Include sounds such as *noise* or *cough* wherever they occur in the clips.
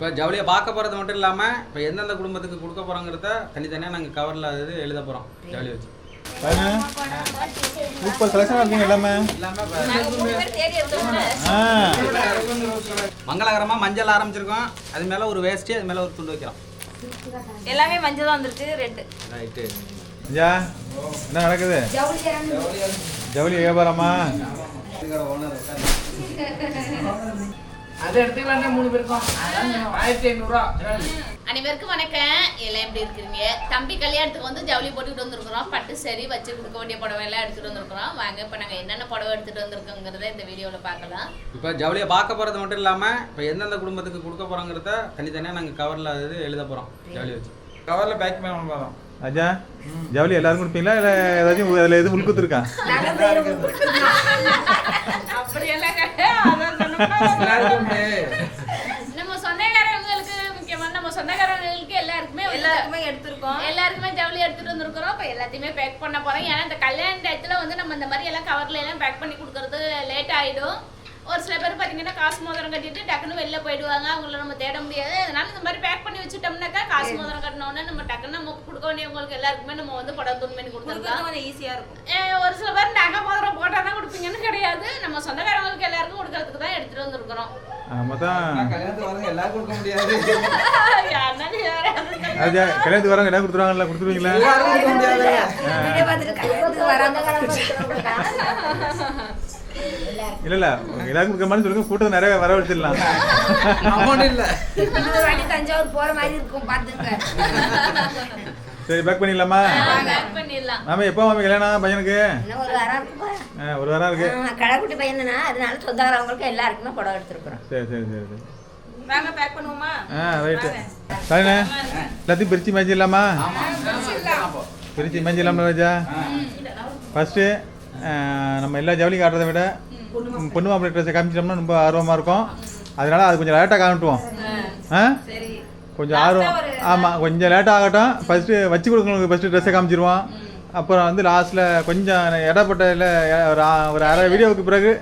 இப்போ ஜவுளியை பார்க்க போகிறது மட்டும் இல்லாமல் இப்போ எந்தெந்த குடும்பத்துக்கு கொடுக்க போகிறோங்கிறத தனித்தனியாக நாங்கள் கவரில் இது எழுத போகிறோம் ஜவுளி வச்சு. சூப்பர் கலெக்ஷனாக இருக்குங்க எல்லாமே. ஆ. மங்களகரமாக மஞ்சள் ஆரம்பிச்சிருக்கோம். அது மேலே ஒரு வேஷ்டி அது மேலே ஒரு துண்டு வைக்கிறோம். எல்லாமே மஞ்சள் தான் வந்திருக்கு ரெட்டு ரைட்டு. ஐயா என்ன நடக்குது? ஜவுளி வியாபாரமா? அது எடுத்துக்கலாம் மூணு பேருக்கும்? ஆயிரத்தி ஐநூறுரூவா. அனைவருக்கும் வணக்கம். எல்லாம் எப்படி இருக்கிறீங்க? தம்பி கல்யாணத்துக்கு வந்து ஜவுளி போட்டுக்கிட்டு வந்திருக்கிறோம். பட்டு சரி வச்சு கொடுக்க வேண்டிய புடவை எல்லாம் எடுத்துட்டு வந்திருக்கிறோம். வாங்க இப்போ நாங்கள் என்னென்ன புடவை எடுத்துட்டு வந்திருக்கோங்கிறத இந்த வீடியோவில் பார்க்கலாம். இப்போ ஜவுளியை பார்க்க போகிறது மட்டும் இல்லாமல் இப்போ எந்தெந்த குடும்பத்துக்கு கொடுக்க போகிறோங்கிறத தனித்தனியாக நாங்கள் கவரில் எழுத போகிறோம் ஜவுளி வச்சு. கவரில் பேக் பண்ண போதும் ஐயா ஜவுளி எல்லாரும் கொடுப்பீங்களா? இல்லை ஏதாச்சும் அதில் எதுவும் உள்குத்துருக்கா நம்ம சொந்தக்காரங்களுக்கு முக்கியமான நம்ம சொந்தக்காரங்களுக்கு எல்லாருக்குமே எல்லாருக்குமே எடுத்திருக்கோம். எல்லாருக்குமே ஜவுளி எடுத்துட்டு வந்திருக்கிறோம். இப்போ எல்லாத்தையுமே பேக் பண்ண போறோம். ஏன்னா இந்த கல்யாண டயத்துல வந்து நம்ம இந்த மாதிரி எல்லாம் கவர்ல எல்லாம் பேக் பண்ணி கொடுக்கறது லேட் ஆயிடும். ஒரு சில பேர் பார்த்தீங்கன்னா காசு மோதிரம் கட்டிட்டு டக்குன்னு வெளில போயிடுவாங்க. அவங்கள நம்ம தேட முடியாது. அதனால இந்த மாதிரி பேக் பண்ணி வச்சுட்டோம்னாக்கா காசு மோதிரம் கட்டினோடனே நம்ம டக்குன்னு நம்ம கொடுக்க வேண்டியவங்களுக்கு எல்லாருக்குமே நம்ம வந்து புடவை துணி பண்ணி கொடுத்துருக்கோம் ஈஸியாக இருக்கும். ஒரு சில பேர் நகை மோதிரம் போட்டால் தான் கொடுப்பீங்கன்னு கிடையாது. நம்ம சொந்தக்காரங்களுக்கு எல்லாருக்கும் கொடுக்கறதுக்கு தான் எடுத்துட்டு வந்திருக்கிறோம். கல்யாணத்துக்கு வரவங்க என்ன *laughs* கொடுத்துருவாங்கல்ல கொடுத்துருவீங்களா? *laughs* *laughs* இல்லை இல்லை எல்லாருக்கும் கொடுக்குற மாதிரி சொல்லுங்க கூட்டத்தை நிறைய வரவழைச்சிடலாம். இல்லை. தஞ்சாவூர் போற மாதிரி இருக்கும் பாத்துக்க சரி பேக் பண்ணிடலாமா? மாமி எப்போ மாமி கல்யாணம் பையனுக்கு? ஒரு வாரம் இருக்கு கடைக்குட்டி பையன் தானே அதனால சொந்தக்காரவங்களுக்கு எல்லாருக்குமே புடவை எடுத்துருக்குறோம். சரி சரி சரி சரி. வாங்க பேக் பண்ணுவோமா? ஆ ரைட்டு சரிண்ணே எல்லாத்தையும் மேய்ச்சிடலாமா? ஆமாம் பிரித்து மேய்ச்சிடலாமா ராஜா? ஃபஸ்ட்டு நம்ம எல்லா ஜவுளியும் காட்டுறதை விட பொண்ணு மாப்பிள்ளை. ட்ரெஸ்ஸை காமிச்சிட்டோம்னா ரொம்ப ஆர்வமாக இருக்கும். அதனால அது கொஞ்சம் லேட்டாக காமிட்டுவோம் ஆ கொஞ்சம் ஆர்வம். ஆமாம் கொஞ்சம் லேட்டாக ஆகட்டும். ஃபஸ்ட்டு வச்சு கொடுக்கறவங்களுக்கு ஃபஸ்ட்டு ட்ரெஸ்ஸை காமிச்சிருவோம். அப்புறம் வந்து லாஸ்ட்டில் கொஞ்சம் இடப்பட்ட இல்லை ஒரு ஒரு அரை வீடியோவுக்கு பிறகு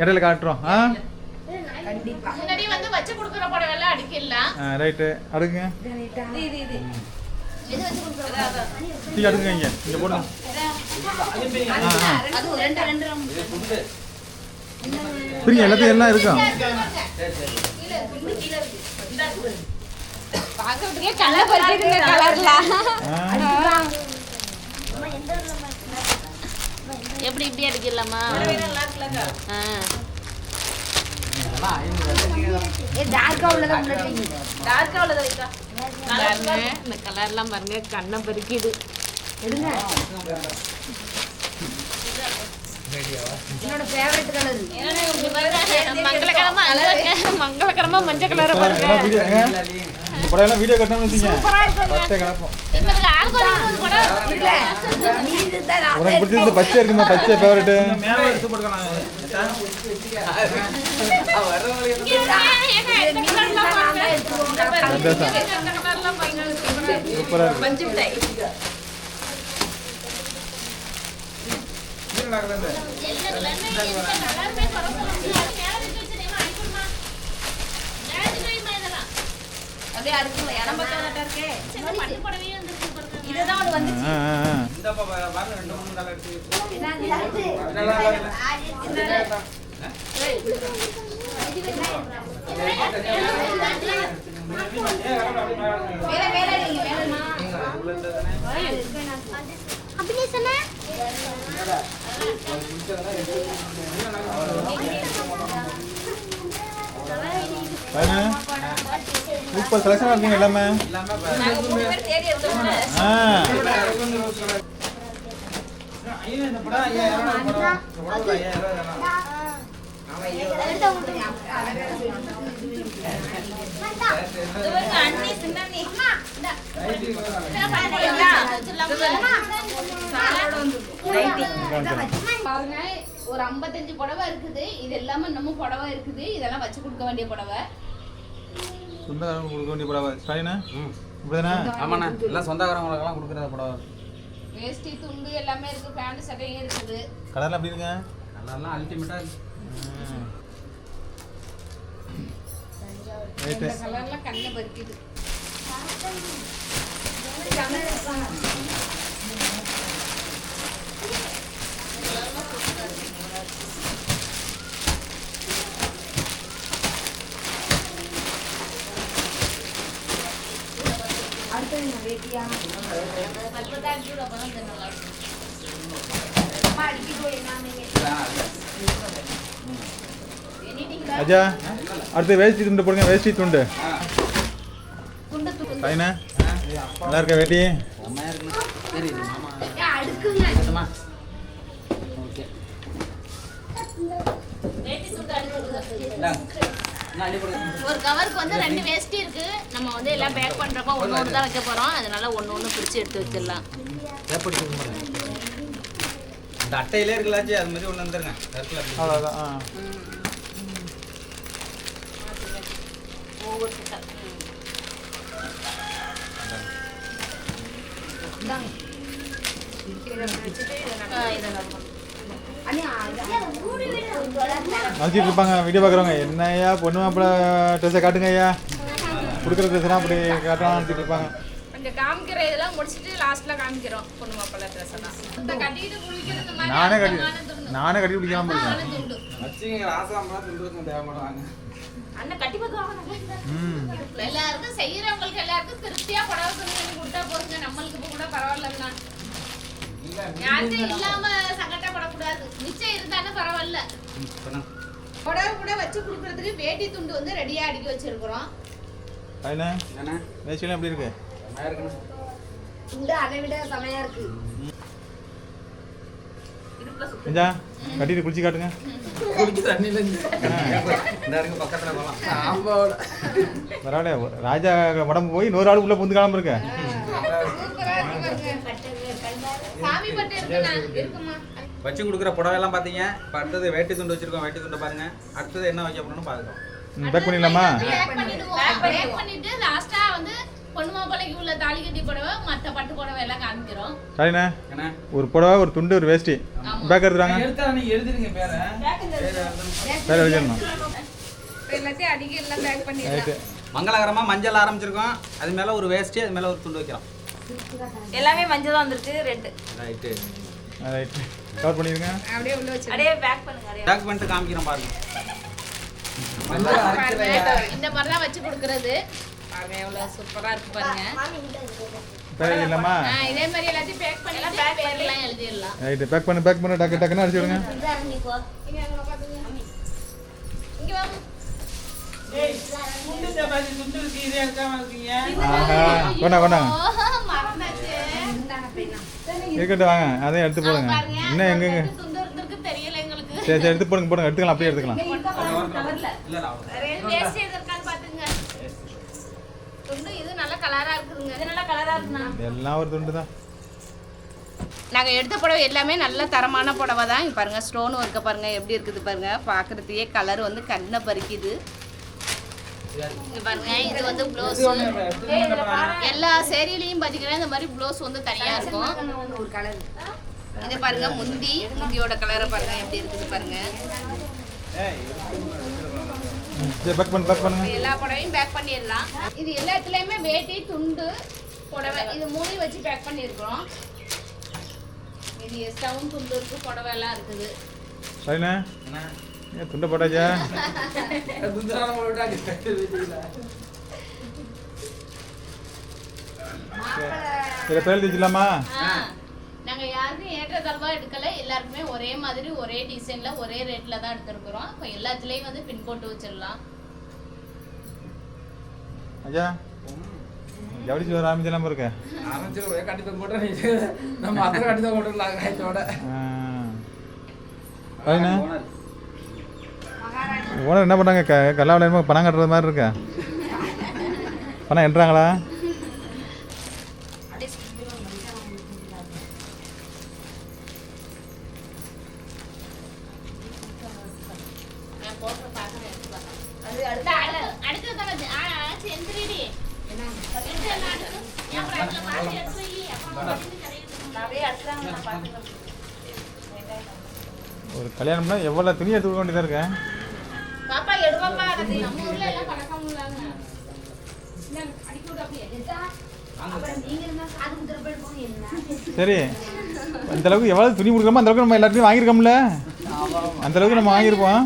இடையில காட்டுறோம். ஆ? முன்னாடி வந்து வச்சு கொடுக்குற புடவை எல்லாம் அடிக்கலாம் ஆ ரைட்டு அடுக்குங்க. அடுக்குங்க இங்கே. இங்கே போடுங்க. பிரிங்க எல்லாத்தையும் எல்லாம் ஆ எப்படி இப்படி அடிக்கலாமா? இந்த கலர்லாம் பாருங்க கண்ணை பறிக்குது. எடுங்க. என்னோட ஃபேவரட் கலர் மங்களகரமா மங்களகரமா மஞ்சள் கலரை பாருங்க. வீடியோ ஏங்க? இந்த படம் எல்லாம் வீடியோ கட்டணும்னு வச்சுங்க. பச்சை கலப்போம் இப்ப இதுல ஆல்கோல் இருக்கிறது கூட இல்ல. நீ இதுதான் நான் உனக்கு பிடிச்சது பச்சை இருக்குமா பச்சை ஃபேவரட்டு மேலே எடுத்து இதெல்லாம். அப்படியே அடுக்குங்களா, இடம் பத்தாதாட்டா இருக்கே. பட்டு இதுதான் இந்த ரெண்டு மூணு எடுத்து இப்போ மேலமா பாருங்க சூப்பர் செலெக்ஷனாக இருக்குங்க எல்லாமே ஆ. இந்த படம் ஐயாயிரம் ரூபாய் ஐயாயிரம் ரூபாய் தானா? அண்ணி சின்ன அண்ணி இந்தா. ஐடி படம் இதெல்லாம் பாத்தீங்களா? வச்சிடலாமா? பாருங்க ஒரு 55 புடவை இருக்குது. இது எல்லாமே இன்னமும் புடவை இருக்குது. இதெல்லாம் வச்சு கொடுக்க வேண்டிய புடவை. சொந்தக்காரங்க கொடுக்க வேண்டிய ஸ்டாலினா ம். இப்படிதானே? ஆமாண்ணா எல்லாம் சொந்தக்காரங்களுக்கெல்லாம் கொடுக்குறத படம் வேஷ்டி துண்டு எல்லாமே இருக்கு. பேண்ட் சட்டையும் இருக்குது. கலர்லாம் எப்படி இருங்க கலர்லாம் அல்டிமேட்டாக இருக்கு. ம். ரைட்டு கலர்ல கண்ணை பறிக்குது. அஜா அடுத்து வேஷ்டி துண்டு போடுங்க வேஷ்டி துண்டு. சாயினா நல்லா இருக்க வேட்டி? செம்மையா இருக்குண்ணா ஓகே ஒரு கவருக்கு வந்து ரெண்டு வேஷ்டி இருக்கு. நம்ம வந்து எல்லாம் பேக் பண்றப்போ ஒண்ணு ஒன்று தான் வைக்க போறோம். அதனால ஒண்ணு ஒண்ணு பிரிச்சு எடுத்து வச்சிடலாம். இந்த அட்டையிலே இருக்கலாச்சு அது மாதிரி ஒன்று வந்துருங்க. அவ்வளோதான் ஆ. ஒவ்வொரு கிட்ட நினச்சிட்டு இருப்பாங்க வீடியோ பார்க்குறவங்க. என்னய்யா பொண்ணு மாப்பிள்ள ட்ரெஸ்ஸை காட்டுங்க ஐயா கொடுக்குற ட்ரெஸ்லாம் அப்படி காட்டலாம் நினச்சிட்டு இருப்பாங்க நானே கட்டி. நானே கட்டி பிடிக்காம இருக்கேன் அண்ணன் கட்டி எல்லாருக்கும் செய்யறவங்களுக்கு எல்லாருக்கும் திருப்தியா புடவை கொடுத்தா போதுங்க. நம்மளுக்கு கூட பரவாயில்லண்ணா யாருக்கும் இல்லாம சங்கடப்படக்கூடாது. மிச்சம் இருந்தாலும் பரவாயில்ல. புடவை கூட வச்சு கொடுக்கறதுக்கு வேட்டி துண்டு வந்து ரெடியா அடுக்கி வச்சிருக்கிறோம். எப்படி இருக்கு? துண்டு அதை விட செமையா இருக்கு. இடுப்புல சுத்து. செஞ்சா கட்டிட்டு குளிச்சு காட்டுங்க. பரவாயில்ல ராஜா உடம்பு போய் நூறு ஆள் உள்ள புந்து கிளம்பு இருக்க சூப்பரா இருக்கு பாருங்க சாமி பட்டு இருக்குண்ணா இருக்குமா வச்சு கொடுக்குற புடவைலாம் பார்த்தீங்க. இப்போ அடுத்தது வேட்டி துண்டு வச்சிருக்கோம். வேட்டி துண்டு பாருங்க. அடுத்தது என்ன வைக்க போறோம்னு பார்க்குறோம் பேக் பண்ணிடலாமா? பேக் பண்ணிடுவோம் பேக் பண்ணிட்டு லாஸ்டா வந்து பொண்ணு மாப்பிள்ளைக்கு உள்ள தாலி கட்டி புடவை மத்த பட்டு புடவை எல்லாம் காமிக்கிறோம். சாரிண்ணா ஒரு புடவை ஒரு துண்டு ஒரு வேஷ்டி. பேக் எடுத்துறாங்க எழுதிருங்க பேரை. வேற வச்சிடணும் எல்லாத்தையும் அடிக்க எல்லாம் பேக் பண்ணிடலாம். மங்களகரமாக மஞ்சள் ஆரம்பிச்சிருக்கோம். அது மேலே ஒரு வேஷ்டி அது மேலே ஒரு துண்டு வைக்கிறோம் எல்லாமே மஞ்சள் தான் வந்திருக்கு ரெண்டு ரைட்டு ரைட்டு கவர் பண்ணிடுங்க. அப்படியே உள்ள வச்சு அப்படியே பேக் பண்ணுங்க பேக் பண்ணிட்டு காமிக்கிறோம் பாருங்க. இந்த மாதிரி தான் வச்சு கொடுக்கறது. பாருங்க எவ்வளவு சூப்பரா இருக்கு பாருங்க. பேக் இல்லாமா ஆ, இதே மாதிரி எல்லாத்தையும் பேக் பண்ணிட்டு பேர்லாம் எழுதிடலாம். ரைட்டு பேக் பண்ணு பேக் பண்ணு டக்கு டக்குன்னு அடிச்சு விடுங்க. இங்க இருக்கு கொண்டா இருக்கட்டும் வாங்க. அதையும் எடுத்து போடுங்க. இன்னும் எங்கெங்க சரி சரி எடுத்து போடுங்க போடுங்க. எடுத்துக்கலாம் அப்படியே எடுத்துக்கலாம். இல்லை ரெண்டு வேஸ்ட் எது இருக்கான்னு பாத்துங்க. துண்டு இது நல்ல கலரா இருக்குதுங்க. இது நல்ல கலரா இருக்குண்ணா. எல்லாம் ஒரு துண்டு தான். நாங்கள் எடுத்த புடவை எல்லாமே நல்ல தரமான புடவை தான் இங்க பாருங்க ஸ்டோன் ஒர்க்க பாருங்க எப்படி இருக்குது பாருங்க. பார்க்கறதுக்கே கலர் வந்து கண்ணை பறிக்குது. பாருங்க இது வந்து ப்ளவுஸ் எல்லா சேரீலையும் பார்த்தீங்கன்னா இந்த மாதிரி ப்ளவுஸ் வந்து தனியா இருக்கும். ஒரு கலர் இது பாருங்க முந்தி முந்தியோட கலரை பாருங்க எப்படி இருக்குது பாருங்க. ம், சரி பேக் பண்ணு பேக் பண்ணுங்க. எல்லா புடவையும் பேக் பண்ணிடலாம். இது எல்லாத்துலயுமே வேட்டி துண்டு புடவை இது மூணையும் வச்சு பேக் பண்ணியிருக்கிறோம். இது எஸ்டாவும் துண்டு இருக்கு புடவை எல்லாம் இருக்குது சரிண்ணா என்ன ஏன் துண்டை போட்டாச்சா துண்டுறான போட்டாங்க இதை பேர் வச்சுலாமா ஆ. நாங்க யாருக்கும் ஏற்றத்தாழ்வா எடுக்கல. எல்லாருக்குமே ஒரே மாதிரி ஒரே டிசைன்ல ஒரே ரேட்ல தான் எடுத்திருக்கிறோம். இப்போ எல்லாத்துலயும் வந்து பின் போட்டு வச்சிடலாம். ஐயா ஜவுளி சோறு ஆரம்பிச்சலாம் இருக்க ஆரம்பிச்சிருவோம் கண்டிப்பா போட்டா நீ நம்ம அத்தனை கண்டிப்பா போட்டுடலாம் காயத்தோட. சரிண்ணா ஓனர் என்ன பண்ணாங்க க கல்லாவில் பணம் கட்டுறது மாதிரி இருக்கா? பணம் என்றாங்களா? ஒரு கல்யாணம்னா எவ்வளோ துணி எடுத்துக்க வேண்டியதாக இருக்கேன் சரி. அந்த அளவுக்கு எவ்வளவு துணி கொடுக்குறோமோ அந்த அளவுக்கு நம்ம எல்லாத்தையும் வாங்கியிருக்கோம்ல. அந்த அளவுக்கு நம்ம வாங்கியிருப்போம்.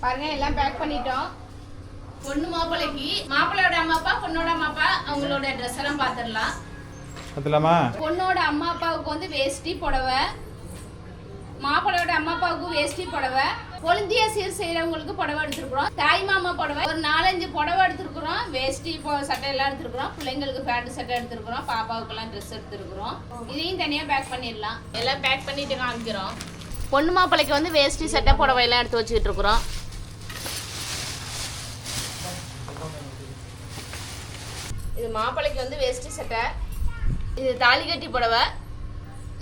பாருங்க எல்லாம் பேக் பண்ணிட்டோம். பொண்ணு மாப்பிள்ளைக்கு மாப்பிள்ளையோட அம்மா அப்பா பொண்ணோட அம்மா அப்பா அவங்களோட ட்ரெஸ் எல்லாம் பார்த்துடலாம் பார்த்துலாமா பொண்ணோட அம்மா அப்பாவுக்கு வந்து வேஷ்டி புடவை. மாப்பிள்ளையோட அம்மா அப்பாவுக்கு வேஷ்டி புடவை. கொழுந்திய சீர் செய்யறவங்களுக்கு புடவை எடுத்திருக்கிறோம். தாய் மாமா புடவை. ஒரு நாலஞ்சு புடவை எடுத்திருக்கிறோம். வேஷ்டி சட்டை எல்லாம் எடுத்திருக்கிறோம். பிள்ளைங்களுக்கு பேண்ட் சட்டை எடுத்திருக்கிறோம். பாப்பாவுக்கெல்லாம் ட்ரெஸ் எடுத்திருக்கிறோம். இதையும் தனியாக பேக் பண்ணிடலாம். எல்லாம் பேக் பண்ணிட்டு காமிக்கிறோம். பொண்ணு மாப்பிள்ளைக்கு வந்து வேஷ்டி சட்டை புடவை எல்லாம் எடுத்து வச்சுக்கிட்டு இருக்கிறோம். இது மாப்பிள்ளைக்கு வந்து வேஷ்டி சட்டை. இது தாலி கட்டி புடவை.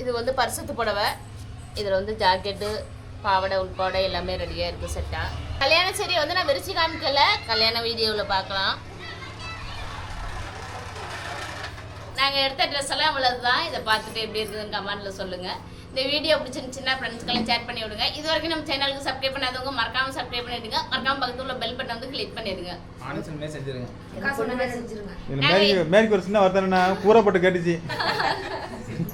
இது வந்து பரிசத்து புடவை. இதில் வந்து ஜாக்கெட்டு பாவடை உள்பாடை எல்லாமே ரெடியாக இருக்குது செட்டாக கல்யாண சரி வந்து நான் விரிச்சு காமிக்கல. கல்யாண வீடியோவில் பார்க்கலாம். நாங்கள் எடுத்த ட்ரெஸ் எல்லாம் இவ்வளவு தான் இதை பார்த்துட்டு எப்படி இருக்குதுன்னு கமெண்ட்டில் சொல்லுங்கள் இந்த வீடியோ பிடிச்சிருந்துச்சுன்னா ஃப்ரெண்ட்ஸ்க்கெல்லாம் ஷேர் பண்ணி விடுங்க. இது வரைக்கும் நம்ம சேனலுக்கு சப்ஸ்கிரைப் பண்ணாதவங்க மறக்காமல் சப்ஸ்கிரைப் பண்ணிடுங்க. மறக்காமல் பக்கத்துல உள்ள பெல் பட்டன் வந்து கிளிக் பண்ணிடுங்க. மேரிக்கு மேரிக்கு ஒரு சின்ன வருத்தம் என்னன்னா கூரை போட்டு கேட்டுச்சு.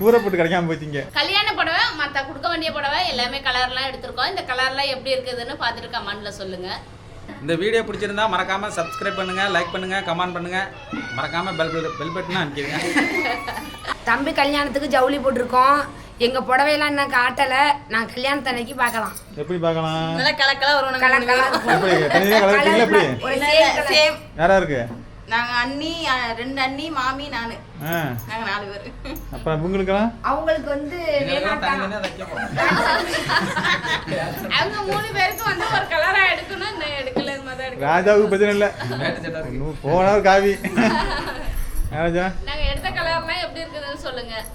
கூரை போட்டு கிடைக்காம போச்சுங்க கல்யாண புடவை மற்ற கொடுக்க வேண்டிய புடவை எல்லாமே கலர்லாம் எடுத்திருக்கோம். இந்த கலர்லாம் எப்படி இருக்குதுன்னு பார்த்துட்டு கமெண்ட்டில் சொல்லுங்கள் இந்த வீடியோ பிடிச்சிருந்தா மறக்காம சப்ஸ்கிரைப் பண்ணுங்க லைக் பண்ணுங்க கமெண்ட் பண்ணுங்க. மறக்காம பெல் பெல் பட்டனை அமைக்கிடுங்க. தம்பி கல்யாணத்துக்கு ஜவுளி போட்டிருக்கோம். எங்க புடவையெல்லாம் இன்னும் காட்டல. நான் கல்யாணத்து அன்னைக்கு பார்க்கலாம். எப்படி பார்க்கலாம்? கலக்கலா கலர் கலர். கலர் இருக்கீங்களா எப்படி? ஒரு. சேம் யாரா இருக்கு? நாங்க அண்ணி ரெண்டு அண்ணி மாமி நானு. நாங்க நாலு பேர். அப்புறம் இவங்களுக்கெல்லாம்? அவங்களுக்கு வந்து. அவங்க மூணு பேருக்கும் வந்து ஒரு கலராக எடுக்கணும். எடுக்கல ராஜாவுக்கு பிரச்சனை இல்லை. போனா காவி. *laughs* ராஜா? நாங்கள் எடுத்த கலர்லாம் எப்படி இருக்குதுன்னு சொல்லுங்கள்